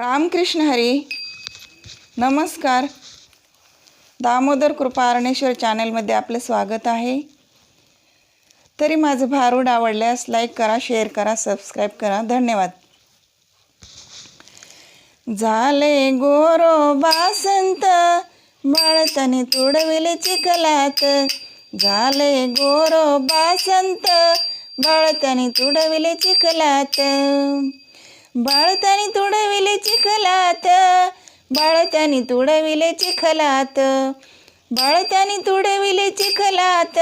रामकृष्ण हरी नमस्कार. दामोदर कृपा अरणेश्वर चॅनलमध्ये आपलं स्वागत आहे. तरी माझं भारूड आवडल्यास लाईक करा शेअर करा सबस्क्राईब करा. धन्यवाद. झाले गोरो बासंत बाळतने तुडविले चिखलात. झाले गोरो बासंत बाळतने तुडविले चिखलात. बाळतानी तुडविले चिखलात. बाळतानी तुडविले चिखलात. बाळतानी तुडविले चिखलात.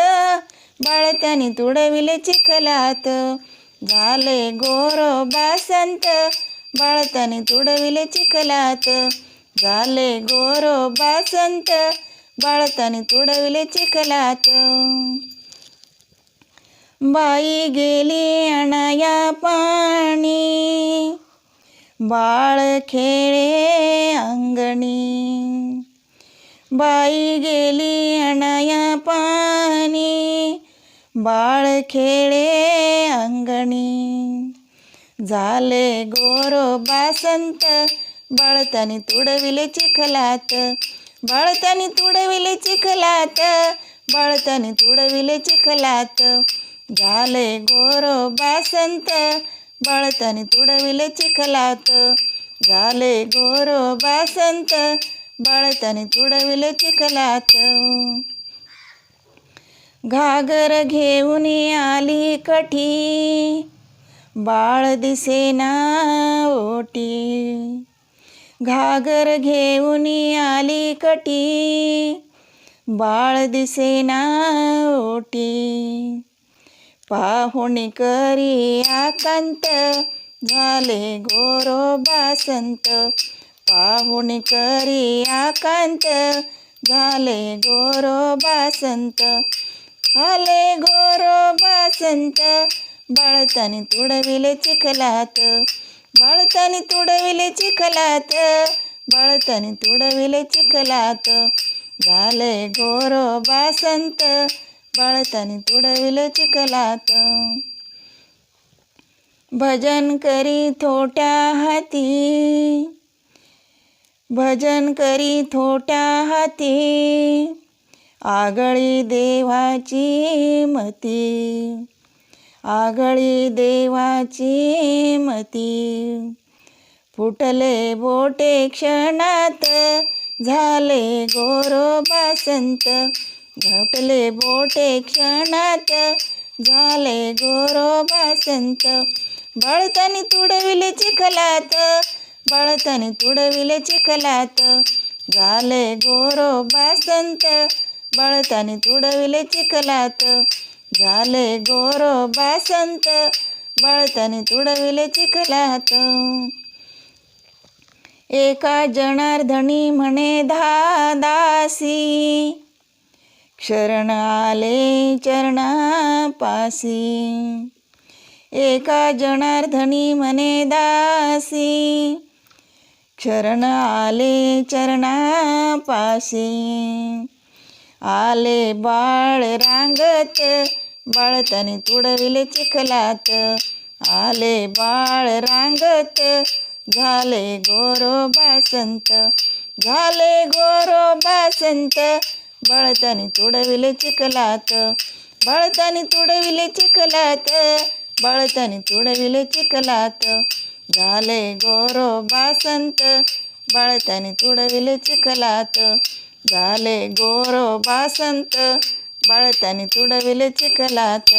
बाळतानी तुडविले चिखलात. झाले गोर बासंत. बाळतानी तुडविले चिखलात. झाले गोर बासंत. बाळतानी तुडविले चिखलात. बाई गेली अणया पाणी. बाळ खेळे अंगणी. बाई गेली अणया पाणी. बाळ खेळे अंगणी. झाले गोरो बासंत बाळतानी तुडविले चिखलात. बाळतानी तुडविले चिखलात बाळतानी तुडविले चिखलात. झाले गोरो बासंत बाळतानी तुडविले चिखलात. झाले गोरो बासंत बाळतानी तुडविले चिखलात. घागर घेऊन आली कठी बाळ दिसेना ओटी. घागर घेऊन आली कटी बाळ दिसेना ओटी. पाहुणी करी आकांत झाले गोरो बासंत. पाहुणी करी आकांत झाले गोरो बासंत. आले गोरो बासंत बाळतानी तुडविले चिखलात. बाळतानी तुडविले चिखलात बाळतानी तुडविले चिखलात. झाले गोरो बासंत बाळतानी तुडविले चिखलात. भजन करी थोट्या हाती. भजन करी थोट्या हाती. आगळी देवाची मती. आगळी देवाची मती. फुटले बोटे क्षणात. झाले गोरो बासंत. घटले बोटे क्षणात झाले गोरो बासंत. बाळतानी तुडविले चिखलात बाळतानी तुडविले चिखलात. झाले गोरो बासंत बाळतानी तुडविले चिखलात. झाले गोरो बासंत बाळतानी तुडविले चिखलात. एका जनार्दनी म्हणे धा क्षरण आले चरणापासी. एका जनार्दनी मने दासी शरण आले चरणापासी. आले बाळ रांगत बाळतनी तुडविले चिखलात. आले बाळ रांगत झाले गोरो बासंत झाले गोरो बासंत बाळतानी तुडविले चिखलात बाळतानी तुडविले चिखलात बाळतानी तुडविले चिखलात. झाले गोरो बासंत बाळतानी तुडविले चिखलात. झाले गोरो बासंत बाळतानी तुडविले चिखलात.